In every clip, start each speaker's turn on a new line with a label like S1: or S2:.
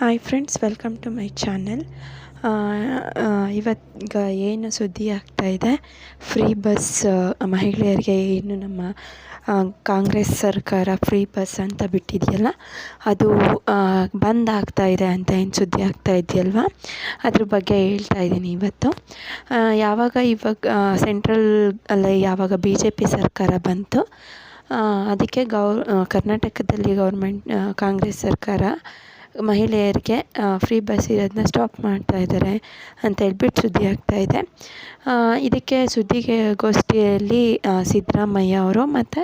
S1: Hi friends welcome to my channel ಇವತ್ತು ಏನು ಸುದ್ದಿ ಆಗ್ತಾ ಇದೆ? ಫ್ರೀ ಬಸ್ ಮಹಿಳೆಯರಿಗೆ ಏನು ನಮ್ಮ ಕಾಂಗ್ರೆಸ್ ಸರ್ಕಾರ ಫ್ರೀ ಬಸ್ ಅಂತ ಬಿಟ್ಟಿದೆಯಲ್ಲ, ಅದು ಬಂದ್ ಆಗ್ತಾ ಇದೆ ಅಂತ ಏನು ಸುದ್ದಿ ಆಗ್ತಾ ಇದೆಯಲ್ವ? ಅದ್ರ ಬಗ್ಗೆ ಹೇಳ್ತಾ ಇದ್ದೀನಿ ಇವತ್ತು. ಯಾವಾಗ ಇವಾಗ ಸೆಂಟ್ರಲ್ ಅಲ್ಲ ಯಾವಾಗ ಬಿ ಜೆ ಪಿ ಸರ್ಕಾರ ಬಂತು ಅದಕ್ಕೆ ಗೌ ಕರ್ನಾಟಕದಲ್ಲಿ ಗೌರ್ಮೆಂಟ್ ಕಾಂಗ್ರೆಸ್ ಸರ್ಕಾರ ಮಹಿಳೆಯರಿಗೆ ಫ್ರೀ ಬಸ್ ಇರೋದನ್ನ ಸ್ಟಾಪ್ ಮಾಡ್ತಾ ಇದ್ದಾರೆ ಅಂತ ಹೇಳ್ಬಿಟ್ಟು ಸುದ್ದಿ ಆಗ್ತಾ ಇದೆ. ಇದಕ್ಕೆ ಸುದ್ದಿಗೆ ಗೋಷ್ಠಿಯಲ್ಲಿ ಸಿದ್ದರಾಮಯ್ಯ ಅವರು ಮತ್ತು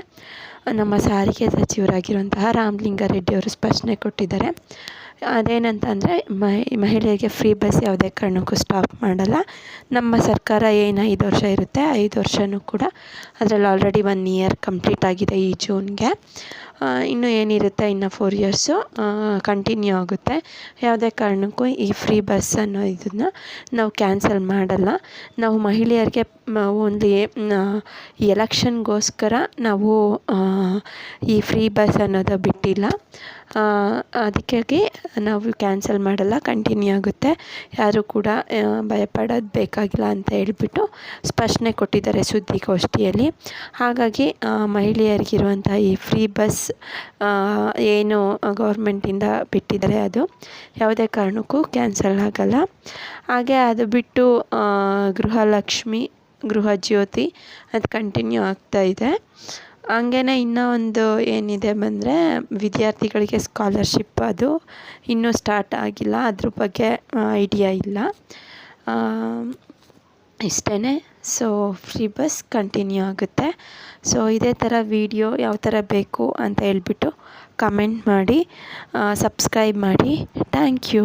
S1: ನಮ್ಮ ಸಾರಿಗೆ ಸಚಿವರಾಗಿರುವಂತಹ ರಾಮಲಿಂಗಾರೆಡ್ಡಿ ಅವರು ಸ್ಪಷ್ಟನೆ ಕೊಟ್ಟಿದ್ದಾರೆ. ಅದೇನಂತಂದರೆ ಮಹಿಳೆಯರಿಗೆ ಫ್ರೀ ಬಸ್ ಯಾವುದೇ ಕಾರಣಕ್ಕೂ ಸ್ಟಾಪ್ ಮಾಡಲ್ಲ. ನಮ್ಮ ಸರ್ಕಾರ ಏನು ಐದು ವರ್ಷ ಇರುತ್ತೆ, ಐದು ವರ್ಷವೂ ಕೂಡ ಅದರಲ್ಲಿ ಆಲ್ರೆಡಿ ಒನ್ ಇಯರ್ ಕಂಪ್ಲೀಟ್ ಆಗಿದೆ ಈ ಜೂನ್ಗೆ ಇನ್ನು ಏನಿರುತ್ತೆ, ಇನ್ನು ಫೋರ್ ಇಯರ್ಸು ಕಂಟಿನ್ಯೂ ಆಗುತ್ತೆ. ಯಾವುದೇ ಕಾರಣಕ್ಕೂ ಈ ಫ್ರೀ ಬಸ್ ಅನ್ನೋ ಇದನ್ನು ನಾವು ಕ್ಯಾನ್ಸಲ್ ಮಾಡಲ್ಲ. ನಾವು ಮಹಿಳೆಯರಿಗೆ ಒಂದು ಎಲೆಕ್ಷನ್ಗೋಸ್ಕರ ನಾವು ಈ ಫ್ರೀ ಬಸ್ ಅನ್ನೋದು ಬಿಟ್ಟಿಲ್ಲ. ಅದಕ್ಕಾಗಿ ನಾವು ಕ್ಯಾನ್ಸಲ್ ಮಾಡಲ್ಲ, ಕಂಟಿನ್ಯೂ ಆಗುತ್ತೆ. ಯಾರೂ ಕೂಡ ಭಯಪಡೋದು ಬೇಕಾಗಿಲ್ಲ ಅಂತ ಹೇಳಿಬಿಟ್ಟು ಸ್ಪಷ್ಟನೆ ಕೊಟ್ಟಿದ್ದಾರೆ ಸುದ್ದಿಗೋಷ್ಠಿಯಲ್ಲಿ. ಹಾಗಾಗಿ ಮಹಿಳೆಯರಿಗಿರುವಂಥ ಈ ಫ್ರೀ ಬಸ್ ಏನು ಗೌರ್ಮೆಂಟಿಂದ ಬಿಟ್ಟಿದ್ದಾರೆ ಅದು ಯಾವುದೇ ಕಾರಣಕ್ಕೂ ಕ್ಯಾನ್ಸಲ್ ಆಗಲ್ಲ. ಹಾಗೆ ಅದು ಬಿಟ್ಟು ಗೃಹಲಕ್ಷ್ಮಿ ಗೃಹಜ್ಯೋತಿ ಅದು ಕಂಟಿನ್ಯೂ ಆಗ್ತಾಯಿದೆ ಹಂಗೇನೆ ಇನ್ನೂ ಒಂದು ಏನಿದೆ ಬಂದರೆ ವಿದ್ಯಾರ್ಥಿಗಳಿಗೆ ಸ್ಕಾಲರ್ಶಿಪ್ ಅದು ಇನ್ನೂ ಸ್ಟಾರ್ಟ್ ಆಗಿಲ್ಲ. ಅದ್ರ ಬಗ್ಗೆ ಐಡಿಯಾ ಇಲ್ಲ. ಇಷ್ಟೇ ಸೊ ಫ್ರೀ ಬಸ್ ಕಂಟಿನ್ಯೂ ಆಗುತ್ತೆ. ಸೊ ಇದೇ ಥರ ವೀಡಿಯೋ ಯಾವ ಥರ ಬೇಕು ಅಂತ ಹೇಳ್ಬಿಟ್ಟು ಕಮೆಂಟ್ ಮಾಡಿ ಸಬ್ಸ್ಕ್ರೈಬ್ ಮಾಡಿ. Thank you